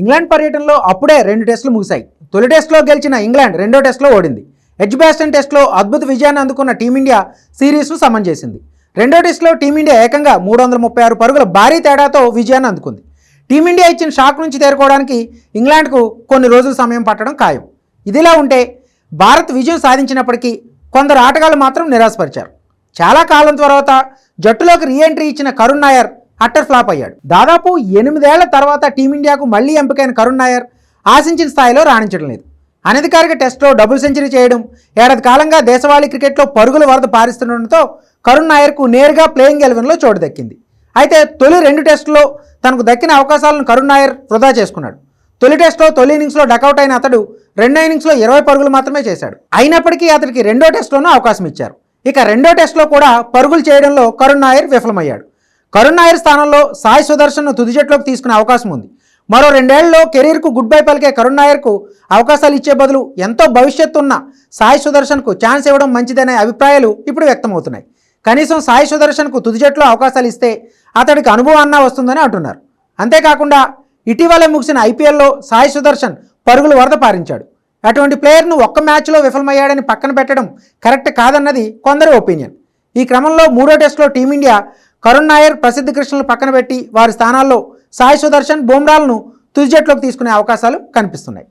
England పర్యటనలో అప్పుడే రెండు టెస్టులు ముగిశాయి. తొలి టెస్టులో గెలిచిన ఇంగ్లాండ్ రెండో టెస్టులో ఓడింది. ఎడ్జ్బాస్టన్ టెస్టులో అద్భుత విజయాన్ని అందుకున్న టీమిండియా సిరీస్ను సమన్ చేసింది. రెండో టెస్టులో టీమిండియా ఏకంగా మూడు వందల ముప్పై ఆరు పరుగుల భారీ తేడాతో విజయాన్ని అందుకుంది. టీమిండియా ఇచ్చిన షాక్ నుంచి తేరుకోవడానికి ఇంగ్లాండ్కు కొన్ని రోజుల సమయం పట్టడం ఖాయం. ఇదిలా ఉంటే భారత్ విజయం సాధించినప్పటికీ కొందరు ఆటగాళ్ళు మాత్రం నిరాశపరిచారు. చాలా కాలం తర్వాత జట్టులోకి రీఎంట్రీ ఇచ్చిన కరుణ్ నాయర్ అట్టర్ ఫ్లాప్ అయ్యాడు. దాదాపు ఎనిమిదేళ్ళ తర్వాత టీమిండియాకు మళ్ళీ ఎంపికైన కరుణ్ నాయర్ ఆశించిన స్థాయిలో రాణించడం లేదు. అనధికారిక టెస్ట్లో డబుల్ సెంచరీ చేయడం ఏడాది కాలంగా దేశవాళీ క్రికెట్లో పరుగుల వరద పారిస్తుండటంతో కరుణ్ నాయర్కు నేరుగా ప్లేయింగ్ ఎలెవెన్లో చోటు దక్కింది. అయితే తొలి రెండు టెస్టుల్లో తనకు దక్కిన అవకాశాలను కరుణ్ నాయర్ వృధా చేసుకున్నాడు. తొలి టెస్ట్లో తొలి ఇన్నింగ్స్లో డకౌట్ అయిన అతడు రెండో ఇన్నింగ్స్లో ఇరవై పరుగులు మాత్రమే చేశాడు. అయినప్పటికీ అతడికి రెండో టెస్ట్లోనూ అవకాశం ఇచ్చారు. ఇక రెండో టెస్ట్లో కూడా పరుగులు చేయడంలో కరుణ్ నాయర్ విఫలమయ్యాడు. కరుణ్ నాయర్ స్థానంలో సాయి సుదర్శన్ను తుది జట్టులోకి తీసుకునే అవకాశం ఉంది. మరో రెండేళ్ళలో కెరీర్కు గుడ్ బై పలికే కరుణ్ నాయర్కు అవకాశాలు ఇచ్చే బదులు ఎంతో భవిష్యత్తు ఉన్న సాయి సుదర్శన్కు ఛాన్స్ ఇవ్వడం మంచిదనే అభిప్రాయాలు ఇప్పుడు వ్యక్తమవుతున్నాయి. కనీసం సాయి సుదర్శన్కు తుది జట్టులో అవకాశాలు ఇస్తే అతడికి అనుభవం అన్నా వస్తుందని అంటున్నారు. అంతేకాకుండా ఇటీవలే ముగిసిన ఐపీఎల్లో సాయి సుదర్శన్ పరుగులు వరద పారించాడు. అటువంటి ప్లేయర్ను ఒక్క మ్యాచ్లో విఫలమయ్యాడని పక్కన పెట్టడం కరెక్ట్ కాదన్నది కొందరి ఒపీనియన్. ఈ క్రమంలో మూడో టెస్టులో టీమిండియా కరుణ్ నాయర్ ప్రసిద్ధ కృష్ణలు పక్కన పెట్టి వారి స్థానాల్లో సాయి సుదర్శన్ బుమ్రాలను తుది జట్లోకి తీసుకునే అవకాశాలు కనిపిస్తున్నాయి.